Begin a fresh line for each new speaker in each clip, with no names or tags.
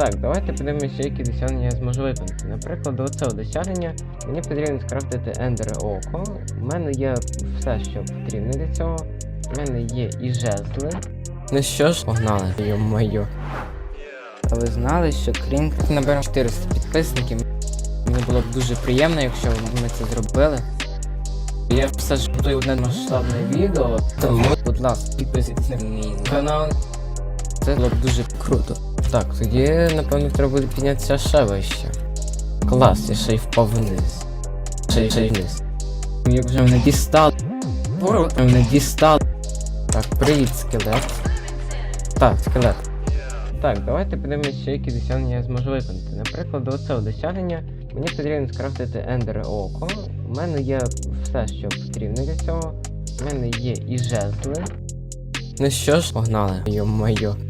Так, давайте подивимося, які досягнення я зможу виконати. Наприклад, до цього досягнення мені потрібно скрафтити ендере око. У мене є все, що потрібно для цього. У мене є і жезли. Ну що ж, погнали, йо-моє. А ви знали, що крім наберемо 400 підписників, мені було б дуже приємно, якщо ми це зробили. Я все ж готую одне масштабне відео, тому, будь ласка, підписуйтесь на мій канал. Це було б дуже круто. Так, тоді, напевно, треба буде піднятися ще вище. Клас, я ще й впав вниз. Ще ще й вниз. Як вже мене дістали. Ворот мене дістали. Так, привіт, скелет. Так, скелет. Так, давайте подивимося, які досягнення я зможу виконати. Наприклад, до цього досягнення мені потрібно скрафтити ендере око. У мене є все, що потрібно для цього. У мене є і жезли. Ну що ж, погнали, йо-моє.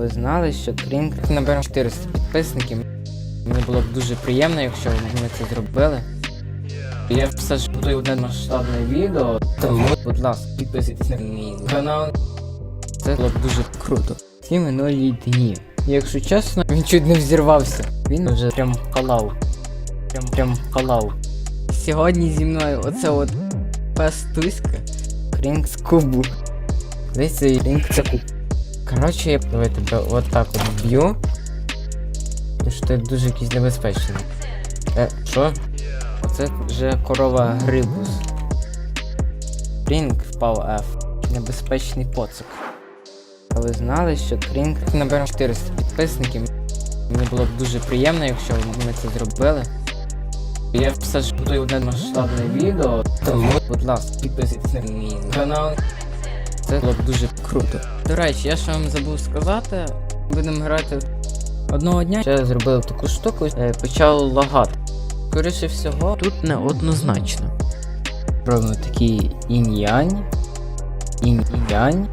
Ви знали, що крім наберемо 400 підписників, мені було б дуже приємно, якщо ми це зробили. Я все ж готую одне масштабне відео, тому, будь ласка, підписуйтесь на мій канал. Це було б дуже круто. Ці минулі дні. Якщо чесно, він чуть не взірвався. Він вже прям халав. Прям прям халав. Сьогодні зі мною оце от пастуська. Крінг з кубу. Десь цей крінг це куб. Коротше, я тебе отак от б'ю. Тому що ти дуже якийсь небезпечний. Е, що? Оце вже корова грибус. Крінг впав F. Небезпечний поцик. А ви знали, що Крінг наберемо 400 підписників. Мені було б дуже приємно, якщо ми це зробили. Я все ж готую одне масштабне відео, тому, будь ласка, підписуйтесь на мій канал. Це було б дуже круто. До речі, я ще вам забув сказати, будемо грати одного дня. Ще зробив таку штуку, е, почав лагати. Скоріше всього, тут неоднозначно. Робимо такий інь-янь. Інь-янь.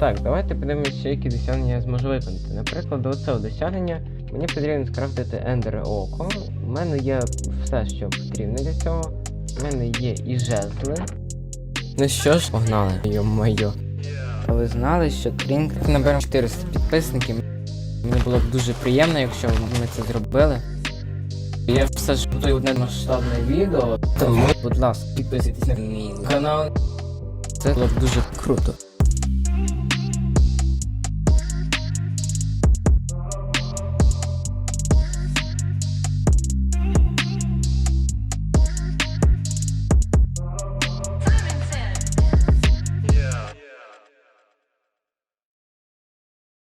Так, давайте подивимося, які досягнення я зможу виконати. Наприклад, до цього досягнення мені потрібно скрафтити ендере око. У мене є все, що потрібно для цього. У мене є і жезли. Ну що ж, погнали, йо-моє. А ви знали, що Трінк наберемо 400 підписників, мені було б дуже приємно, якщо ми це зробили. Я все ж готую одне масштабне відео, тому, будь ласка, підписуйтесь на мій канал. Це було б дуже круто.